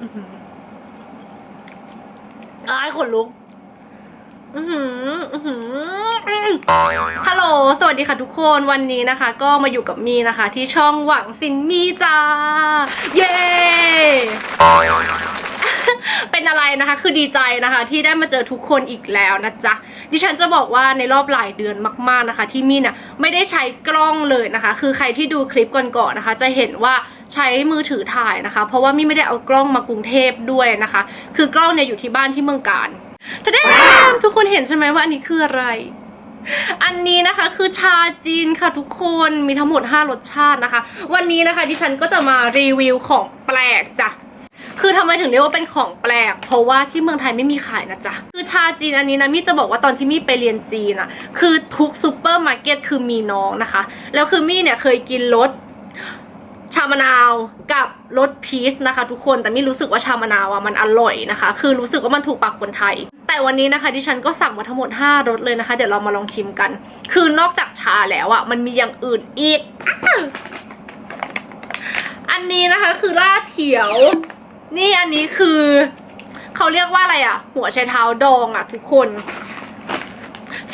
อื้อหืออ้ายขนลุก อือหือ อือหือ ฮัลโหล สวัสดีค่ะทุกคน วันนี้นะคะ ก็มาอยู่กับมีนะคะ ที่ช่องหวังสินมีจ้า เย้ เป็นอะไรนะคะ คือดีใจนะคะ ที่ได้มาเจอทุกคนอีกแล้วนะจ๊ะ ดิฉันจะบอกว่าในรอบหลายเดือนมาก ๆนะคะ ที่มี่เนี่ยไม่ได้ใช้กล้องเลยนะคะ คือใครที่ดูคลิปก่อนๆนะคะ จะเห็นว่า ใช้มือถือถ่ายนะคะ เพราะว่ามี่ไม่ได้เอากล้องมากรุงเทพด้วยนะคะ คือกล้องเนี่ยอยู่ที่บ้านที่เมืองการจะได้ทุกคนเห็นใช่ไหมว่าอันนี้คืออะไร อันนี้นะคะคือชาจีนค่ะทุกคนมีทั้งหมด 5 รสชาตินะคะ วันนี้นะคะดิฉันก็จะมารีวิวของแปลกจ้ะคือทำไมถึงเรียกว่าเป็นของแปลก เพราะว่าที่เมืองไทยไม่มีขายนะจ๊ะ คือชาจีนอันนี้นะมี่จะบอกว่าตอนที่มี่ไปเรียนจีนอะคือทุกซูเปอร์มาร์เก็ตคือมีน้องนะคะ แล้วคือมี่เนี่ยเคยกินรส ชามะนาวกับรสพีชนะคะ ทุกคนแต่มี่รู้สึกว่าชามะนาวอะมันอร่อยนะคะ คือรู้สึกว่ามันถูกปากคนไทย แต่วันนี้นะคะดิฉันก็สั่งมาทั้งหมด 5รสเลยนะคะ เดี๋ยวเรามาลองชิมกัน คือนอกจากชาแล้วอะมันมีอย่างอื่นอีก อันนี้นะคะคือลาเขียว นี่อันนี้คือ เขาเรียกว่าอะไรอะ หัวไชเท้าดองอะ ทุกคน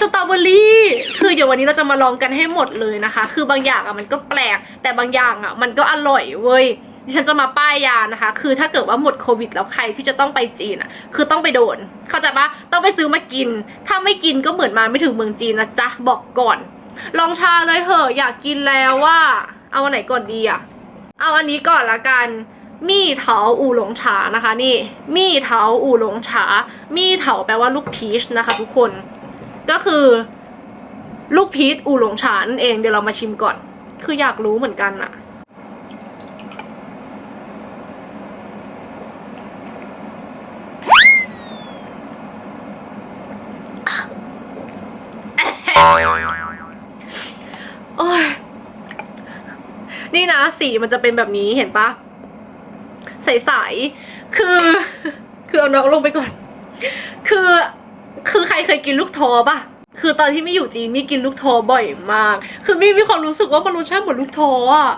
สตรอเบอรี่คือเดี๋ยววันนี้เราจะมาลองกันให้หมดเลยนะคะ คือบางอย่างอะมันก็แปลก แต่บางอย่างอะมันก็อร่อยเว้ยดิฉันจะมาป้ายยานะคะ คือถ้าเกิดว่าหมดโควิดแล้วใครที่จะต้องไปจีนอะ คือต้องไปโดน เข้าใจปะต้องไปซื้อมากิน ถ้าไม่กินก็เหมือนมาไม่ถึงเมืองจีนนะจ๊ะ บอกก่อน ลองชาเลยเหอะ อยากกินแล้วว่า เอาอันไหนก่อนดีอะ เอาอันนี้ก่อนละกัน มี่เถาอู่หลงฉานะคะ นี่ มี่เถาอู่หลงฉามี่เถาแปลว่าลูกพีชนะคะ ทุกคน ก็คือ ลูกพีชอูหลงฉานั่นเองเดี๋ยวเรามาชิมก่อน คืออยากรู้เหมือนกันอะโอ้ยนี่นะสีมันจะเป็นแบบนี้เห็นปะใสๆคือ คือเอาน้องลงไปก่อน คือ คือใครเคยกินลูกทอปะคือตอนที่ไม่อยู่จีนมีกินลูกทอบ่อยมาก คือมี่มีความรู้สึกว่ามันรสชาติเหมือนลูกทออะ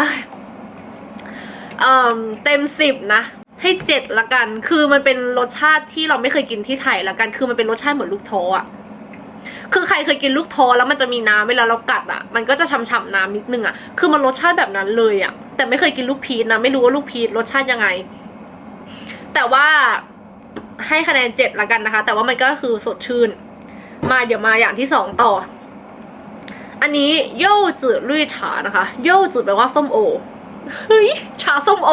อ้ายเอ่มเต็มสิบนะ ให้เจ็ดละกัน คือมันเป็นรสชาติที่เราไม่เคยกินที่ไทยละกัน คือมันเป็นรสชาติเหมือนลูกทออะคือใครเคยกินลูกทอแล้วมันจะมีน้ำเวลาเรากัดอะ มันก็จะฉ่ำๆน้ำนิดนึงอะ คือมันรสชาติแบบนั้นเลยอะ แต่ไม่เคยกินลูกพีชนะ ไม่รู้ว่าลูกพีชรสชาติยังไง แต่ว่าให้คะแนนเจ็ดละกันนะคะ แต่ว่ามันก็คือสดชื่น มาเดี๋ยวมาอย่างที่สองต่อ อันนี้โย่จืดลุยฉานะคะโย่จืดแปลว่าส้มโอเฮ้ยชาส้มโอ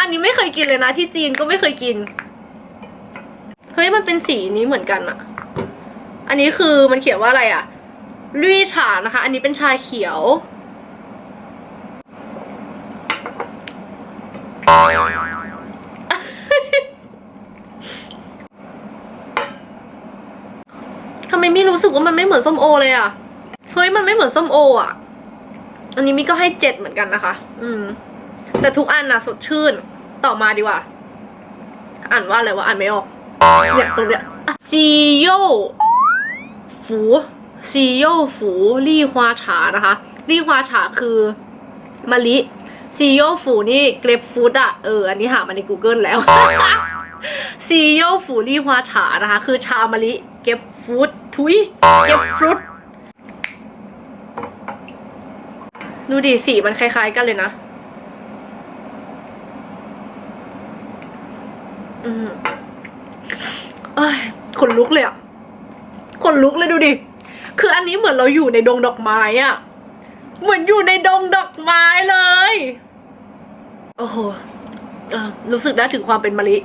อันนี้ไม่เคยกินเลยนะ ที่จีนก็ไม่เคยกิน เฮ้ยมันเป็นสีนี้เหมือนกันอะอันนี้คือมันเขียนว่าอะไรอะลุยฉานะคะ อันนี้เป็นชาเขียว ทำไมไม่รู้สึกว่ามันไม่เหมือนส้มโอเลยอะเฮ้ยมันไม่เหมือนส้มโออะอันนี้มิก็ให้เจ็ดเหมือนกันนะคะ อืม แต่ทุกอันนะสดชื่น ต่อมาดีกว่า อ่านว่าอะไรวะอ่านไม่ออกเนี่ยตรงเนี้ยซีโยฟูซีโยฟูลี่ฮวาฉานะคะ ลี่ฮวาฉาคือมะลิซีโยฟูนี่เกรปฟรุตอะเออ อันนี้หามาใน Google แล้วซีโยฟูลี่ฮวาฉานะคะ คือชามะลิเก็บฟรุต ทุยเก็บฟรุตดูดิสีมันคล้าย ๆ กันเลยนะ อืมเอ้ยขนลุกเลยอะขนลุกเลยดูดิ คืออันนี้เหมือนเราอยู่ในดงดอกไม้อะเหมือนอยู่ในดงดอกไม้เลย โอ้โหรู้สึกได้ถึงความเป็นมะลิ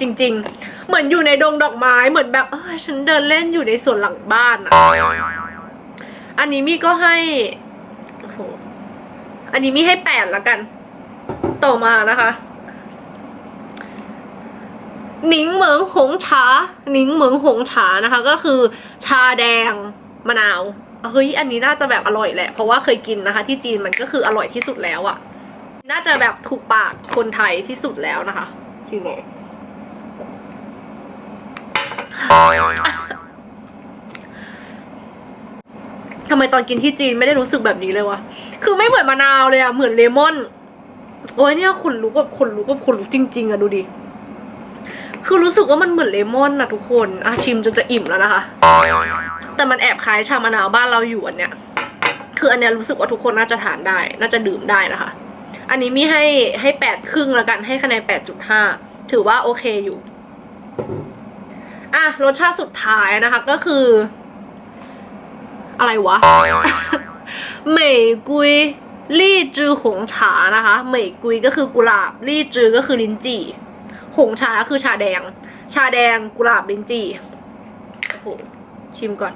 จริง ๆ เหมือนอยู่ในดงดอกไม้เหมือนแบบเออฉันเดินเล่นอยู่ในสวนหลังบ้านอะอันนี้มี่ก็ให้โอ้โหอันนี้มี่ให้แปดละกัน ต่อมานะคะหนิงเหมิงหงฉาหนิงเหมิงหงฉานะคะ ก็คือชาแดงมะนาวเฮ้ยอันนี้น่าจะแบบอร่อยแหละ เพราะว่าเคยกินนะคะ ที่จีนมันก็คืออร่อยที่สุดแล้วอะ่ะ น่าจะแบบถูกปากคนไทยที่สุดแล้วนะคะที่ไหน ทำไมตอนกินที่จีนไม่ได้รู้สึกแบบนี้เลยวะ คือไม่เหมือนมะนาวเลยอะเหมือนเลมอน โอ้ยเนี่ยขนลุกแบบขนลุกแบบขนลุกจริง ๆอะดูดิ คือรู้สึกว่ามันเหมือนเลมอนนะทุกคนอาชิมจนจะอิ่มแล้วนะคะ แต่มันแอบคล้ายชามะนาวบ้านเราอยู่อันเนี้ย คืออันเนี้ยรู้สึกว่าทุกคนน่าจะทานได้ น่าจะดื่มได้นะคะ อันนี้มีให้ให้แปดครึ่งแล้วกันให้คะแนนแปดจุดห้า ถือว่าโอเคอยู่ อะรสชาติสุดท้ายนะคะก็คือ อะไรวะเหมยกุยลี่จือหงฉานะคะเหมยกุยก็คือกุหลาบลี่จือก็คือลิ้นจี่หงฉาคือชาแดง ชาแดงกุหลาบลิ้นจี่โอ้โหชิมก่อน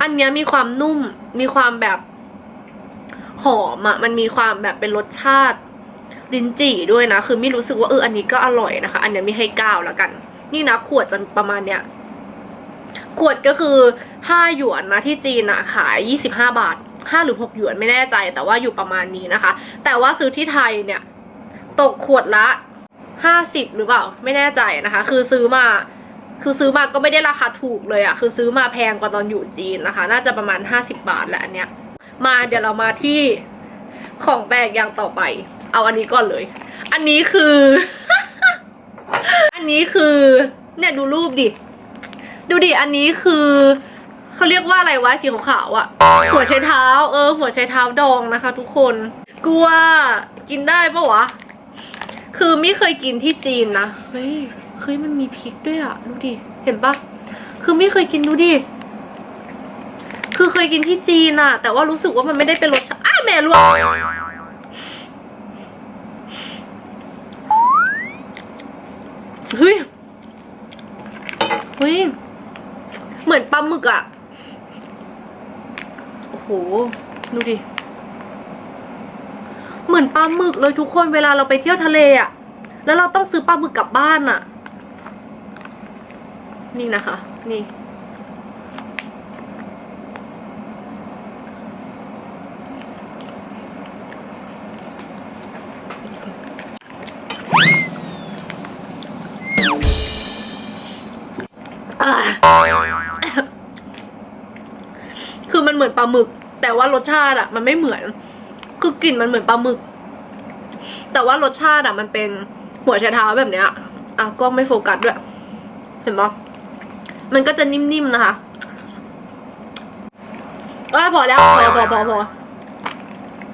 อันเนี้ยมีความนุ่มมีความแบบ หอมอะมันมีความแบบเป็นรสชาติลิ้นจี่ด้วยนะ คือไม่รู้สึกว่าเอออันนี้ก็อร่อยนะคะ อันเนี้ยมีให้ก้าวแล้วกัน นี่นะ ขวดจะประมาณเนี้ยขวดก็คือห้าหยวนนะที่จีนอะขายยี่สิบห้าบาทห้าหรือหกหยวนไม่แน่ใจ แต่ว่าอยู่ประมาณนี้นะคะ แต่ว่าซื้อที่ไทยเนี่ย ตกขวดละห้าสิบหรือเปล่า ไม่แน่ใจนะคะ คือซื้อมาคือซื้อมาก็ไม่ได้ราคาถูกเลยอะคือซื้อมาแพงกว่าตอนอยู่จีนนะคะ น่าจะประมาณห้าสิบบาทแหละอันเนี้ย มาเดี๋ยวเรามาที่ของแปลกอย่างต่อไป เอาอันนี้ก่อนเลย อันนี้คือ อันนี้คือ เนี่ยดูรูปดิ ดูดิ อันนี้คือเขาเรียกว่าอะไรวะสีขาวๆอะหัวไชเท้า เออ หัวไชเท้าดองนะคะ ทุกคนกลัวกินได้ปะวะ คือไม่เคยกินที่จีนนะ เฮ้ยเฮ้ยมันมีพริกด้วยอะดูดิ เห็นปะคือไม่เคยกินดูดิ คือเคยกินที่จีนอะแต่ว่ารู้สึกว่ามันไม่ได้เป็นรสชาติอ้าแม่ลวกเฮ้ยเฮ้ยเหมือนปลาหมึกอะโอ้โห ดูดิ เหมือนปลาหมึกเลยทุกคนเวลาเราไปเที่ยวทะเลอะแล้วเราต้องซื้อปลาหมึกกลับบ้านอะนี่นะคะ นี่ คือมันเหมือนปลาหมึก แต่ว่ารสชาติอะมันไม่เหมือน คือกลิ่นมันเหมือนปลาหมึก แต่ว่ารสชาติอะมันเป็นหัวไชเท้าแบบเนี้ยอะกล้องไม่โฟกัสด้วย เห็นปะมันก็จะนิ่มๆนะคะเอ้ยพอแล้วพอพอพอพอ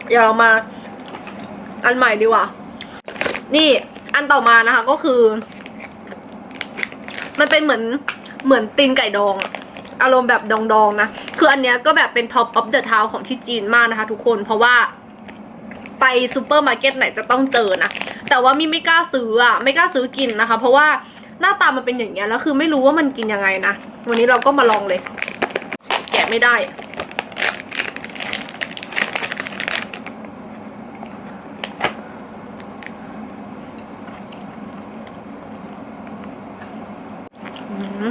เดี๋ยวเรามา อันใหม่ดีกว่า นี่อันต่อมานะคะก็คือ มันเป็นเหมือนเหมือนตีนไก่ดองอะอารมณ์แบบดองๆนะ คืออันเนี้ยก็แบบเป็นท็อปออฟเดอะทาวของที่จีนมากนะคะ ทุกคนเพราะว่าไปซูเปอร์มาร์เก็ตไหนจะต้องเจอนะ แต่ว่ามีไม่กล้าซื้ออะ ไม่กล้าซื้อกินนะคะ เพราะว่าหน้าตามันเป็นอย่างเงี้ยแล้วคือไม่รู้ว่ามันกินยังไงนะ วันนี้เราก็มาลองเลย แกะไม่ได้ อืม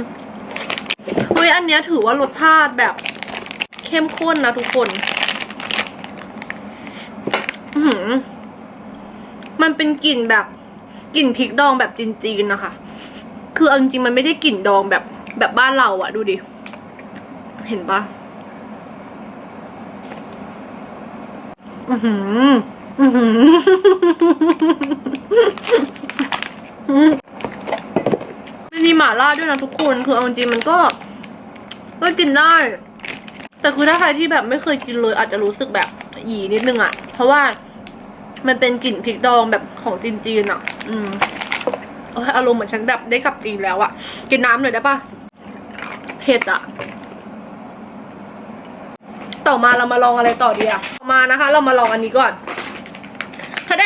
เนี้ยถือว่ารสชาติแบบเข้มข้นนะทุกคน อืมันเป็นกลิ่นแบบกลิ่นพริกดองแบบจีนๆนะคะ คือเอาจริงมันไม่ได้กลิ่นดองแบบแบบบ้านเราอะดูดิ เห็นปะอือหือ อือหือมันมีหม่าล่าด้วยนะทุกคน คือเอาจริงมันก็ ก็กินได้ แต่คือถ้าใครที่แบบไม่เคยกินเลย อาจจะรู้สึกแบบหยีนิดนึงอะเพราะว่ามันเป็นกลิ่นพริกดองแบบของจีนๆอะอืมโอ้ยอารมณ์เหมือนฉันแบบได้กลับจีนแล้วอะกินน้ำหน่อยได้ปะเผ็ดอะต่อมาเรามาลองอะไรต่อดีอะต่อมานะคะ เรามาลองอันนี้ก่อนทะแด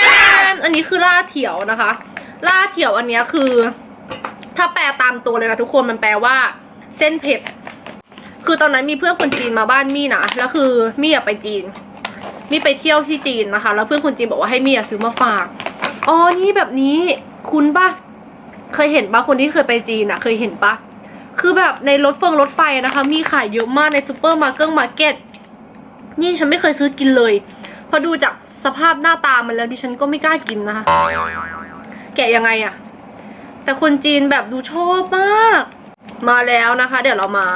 นอันนี้คือล่าเถียวนะคะ ล่าเถียวอันนี้คือ ถ้าแปลตามตัวเลยนะทุกคนมันแปลว่า เส้นเผ็ด คือตอนนั้นมีเพื่อนคนจีนมาบ้านมี่นะแล้วคือมี่อยากไปจีน มี่ไปเที่ยวที่จีนนะคะ แล้วเพื่อนคนจีนบอกว่าให้มี่อะซื้อมาฝากอ๋อนี่แบบนี้คุณปะเคยเห็นปะคนที่เคยไปจีนอะเคยเห็นปะคือแบบในรถเฟิงรถไฟนะคะ มีขายเยอะมากในซูเปอร์มาร์เก็ตมาร์เก็ตนี่ฉันไม่เคยซื้อกินเลยพอดูจากสภาพหน้าตามันแล้วดิฉันก็ไม่กล้ากินนะคะ แกะยังไงอะแต่คนจีนแบบดูชอบมาก มาแล้วนะคะ เดี๋ยวเรามา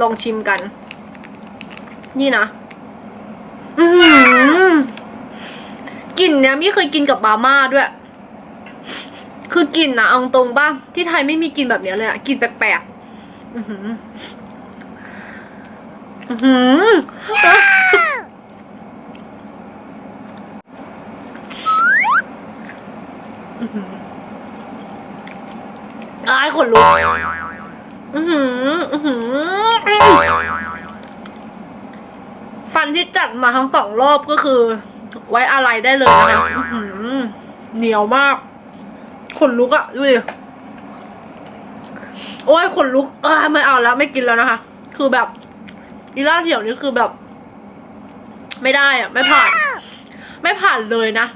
ลองชิมกัน นี่นะกลิ่นเนี้ยไม่เคยกินกับบาม่าด้วย คือกลิ่นนะเอาตรงป่ะที่ไทยไม่มีกลิ่นแบบเนี้ยเลยอะกลิ่นแปลกๆอือหืออือหืออื้อหืออายขนลุกอือหือ อือหือ จัดมาทั้งสองรอบก็คือ ไว้อะไรได้เลยนะคะเหนียวมาก ขนลุกอะดูดิโอ้ยขนลุกอ่าไม่เอาแล้วไม่กินแล้วนะคะ คือแบบอีล่าเถียวนี่คือแบบ ไม่ได้อะไม่ผ่าน ไม่ผ่านเลยนะ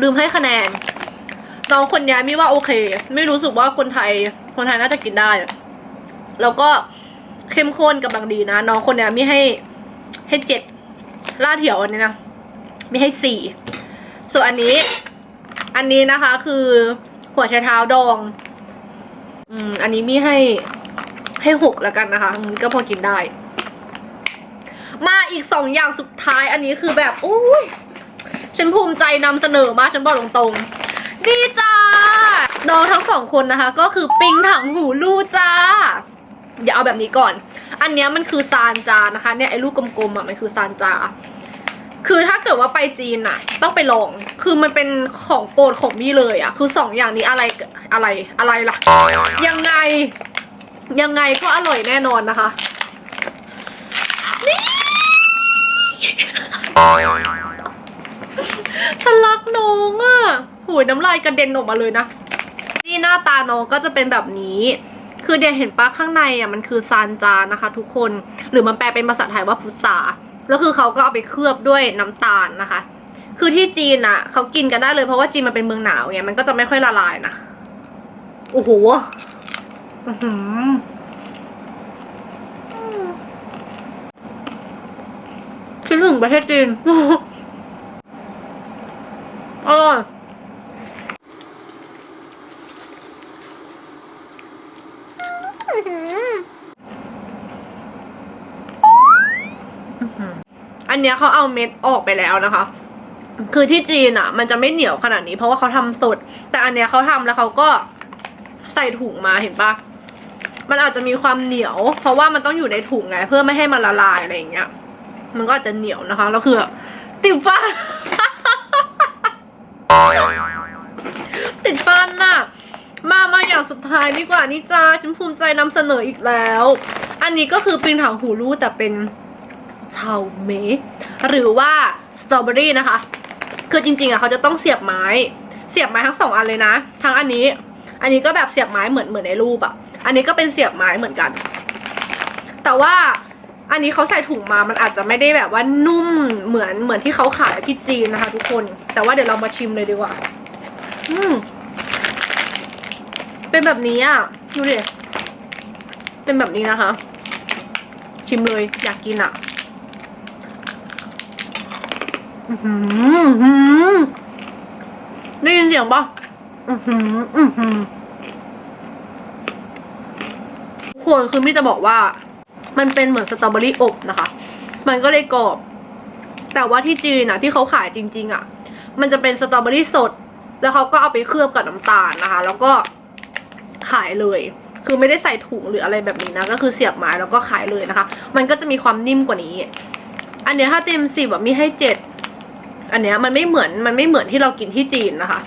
ลืมให้คะแนนน้องคนนี้ยมีว่าโอเค ไม่รู้สึกว่าคนไทย คนไทยน่าจะกินได้ แล้วก็เข้มข้นกับบางดีนะ น้องคนนี้มีให้ ให้เจ็ดล่าเถียวอันนี้นะมีให้สี่ส่วนอันนี้ อันนี้นะคะคือหัวไชเท้าดอง อืม อันนี้มีให้ให้หกแล้วกันนะคะอันนี้ก็พอกินได้ มาอีกสองอย่างสุดท้าย อันนี้คือแบบอุ้ยฉันภูมิใจนำเสนอมากฉันบอกตรงๆดีจ้าน้องทั้งสองคนนะคะ ก็คือปิงถังหูลูจ้า อย่าเอาแบบนี้ก่อน อันเนี้ยมันคือซานจานะคะเนี่ยไอ้ลูกกลมๆอะมันคือซานจา คือถ้าเกิดว่าไปจีนอะ ต้องไปลอง คือมันเป็นของโปรดของมี่เลยอะ คือสองอย่างนี้อะไรอะไรอะไรล่ะ ยังไง ยังไงก็อร่อยแน่นอนนะคะฉันรักน้องอะหูยน้ำลายกระเด็นออกมาเลยนะ นี่หน้าตาน้องก็จะเป็นแบบนี้ คือเดี๋ยวเห็นปะข้างในอะมันคือซานจานะคะ ทุกคน หรือมันแปลเป็นภาษาไทยว่าพุทราแล้วคือเขาก็เอาไปเคลือบด้วยน้ำตาลนะคะ คือที่จีนอะเขากินกันได้เลยเพราะว่าจีนมันเป็นเมืองหนาวไงมันก็จะไม่ค่อยละลายนะโอ้โหอื้อหือคิดถึงประเทศจีน อร่อยอั นเนี้ยเขาเอาเม็ดออกไปแล้วนะคะ คือที่จีนอะ มันจะไม่เหนียวขนาดนี้ เพราะว่าเขาทำสด แต่อันเนี้ยเขาทำแล้วเขาก็ใส่ถุงมาเห็นปะมันอาจจะมีความเหนียว เพราะว่ามันต้องอยู่ในถุงไงเพื่อไม่ให้มันละลายอะไรอย่างเงี้ย มันก็อาจจะเหนียวนะคะแล้วคือติดฟันติดฟันน่ะ มามาอย่างสุดท้ายดีกว่านี่จ้าฉันภูมิใจนำเสนออีกแล้ว อันนี้ก็คือปิงถังหูรูแต่เป็น ชาวเมหรือว่าสตรอเบอรี่นะคะ คือจริงๆอะเขาจะต้องเสียบไม้ เสียบไม้ทั้งสองอันเลยนะ ทั้งอันนี้ อันนี้ก็แบบเสียบไม้เหมือนเหมือนในรูปอะ อันนี้ก็เป็นเสียบไม้เหมือนกัน แต่ว่าอันนี้เขาใส่ถุงมา มันอาจจะไม่ได้แบบว่านุ่มเหมือนเหมือนที่เขาขายที่จีนนะคะ ทุกคน แต่ว่าเดี๋ยวเรามาชิมเลยดีกว่า อืม เป็นแบบนี้อะ ดูดิ เป็นแบบนี้นะคะ ชิมเลยอยากกินอะ อือหืออื้อหือ ได้ยินเสียงปะอือหืออือหือทุกคนคือมี่จะบอกว่า มันเป็นเหมือนสตรอเบอรี่อบนะคะ มันก็เลยกรอบ แต่ว่าที่จีนอะที่เขาขายจริง ๆอะมันจะเป็นสตรอเบอรี่สด แล้วเขาก็เอาไปเคลือบกับน้ำตาลนะคะ แล้วก็ขายเลย คือไม่ได้ใส่ถุงหรืออะไรแบบนี้นะ ก็คือเสียบไม้แล้วก็ขายเลยนะคะ มันก็จะมีความนิ่มกว่านี้ อันเนี้ยถ้าเต็มสิบแบบมีให้เจ็ด อันเนี้ยมันไม่เหมือนมันไม่เหมือนที่เรากินที่จีนนะคะ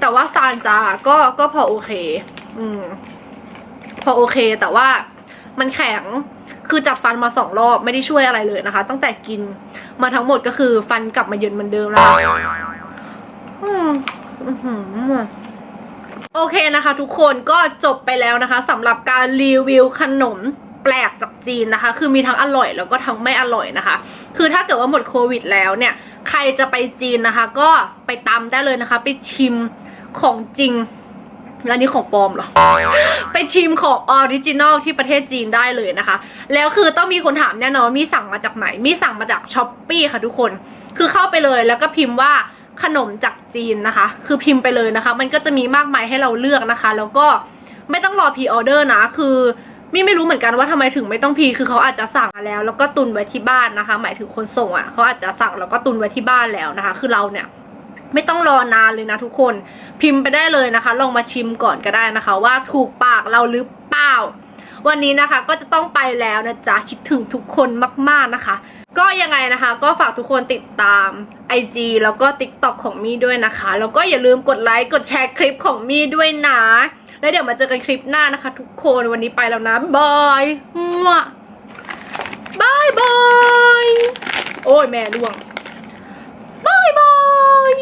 แต่ว่าซานจาก็ก็พอโอเค อืม พอโอเค แต่ว่ามันแข็งคือจับฟันมาสองรอบไม่ได้ช่วยอะไรเลยนะคะ ตั้งแต่กินมาทั้งหมดก็คือฟันกลับมาเย็นเหมือนเดิมแล้วอืมโอเคนะคะ ทุกคนก็จบไปแล้วนะคะสำหรับการรีวิวขนมแปลกจาก จีนนะคะ คือมีทั้งอร่อยแล้วก็ทั้งไม่อร่อยนะคะ คือถ้าเกิดว่าหมดโควิดแล้วเนี่ย ใครจะไปจีนนะคะ ก็ไปตามได้เลยนะคะ ไปชิมของจริงแล้วนี่ของปลอมเหรอ ไปชิมของออริจินอลที่ประเทศจีนได้เลยนะคะ แล้วคือต้องมีคนถามแน่นอนมีสั่งมาจากไหน มีสั่งมาจากช้อปปีค่ะทุกคน คือเข้าไปเลยแล้วก็พิมพ์ว่าขนมจากจีนนะคะ คือพิมพ์ไปเลยนะคะ มันก็จะมีมากมายให้เราเลือกนะคะ แล้วก็ไม่ต้องรอพีออเดอร์นะ คือ มี่ไม่รู้เหมือนกันว่าทำไมถึงไม่ต้องพีคือเขาอาจจะสั่งมาแล้ว แล้วก็ตุนไว้ที่บ้านนะคะ หมายถึงคนส่งอะเขาอาจจะสั่งแล้วก็ตุนไว้ที่บ้านแล้วนะคะ คือเราเนี่ยไม่ต้องรอนานเลยนะทุกคนพิมพ์ไปได้เลยนะคะ ลองมาชิมก่อนก็ได้นะคะ ว่าถูกปากเราหรือเปล่า วันนี้นะคะก็จะต้องไปแล้วนะจ๊ะคิดถึงทุกคนมากๆนะคะ ก็ยังไงนะคะ ก็ฝากทุกคนติดตาม IG แล้วก็ TikTok ของมี่ด้วยนะคะ แล้วก็อย่าลืมกดไลค์กดแชร์คลิปของมี่ด้วยนะ แล้วเดี๋ยวมาเจอกันคลิปหน้านะคะ ทุกคนวันนี้ไปแล้วนะบายมั่วบายบายโอ้ยแม่ล่วงบายบาย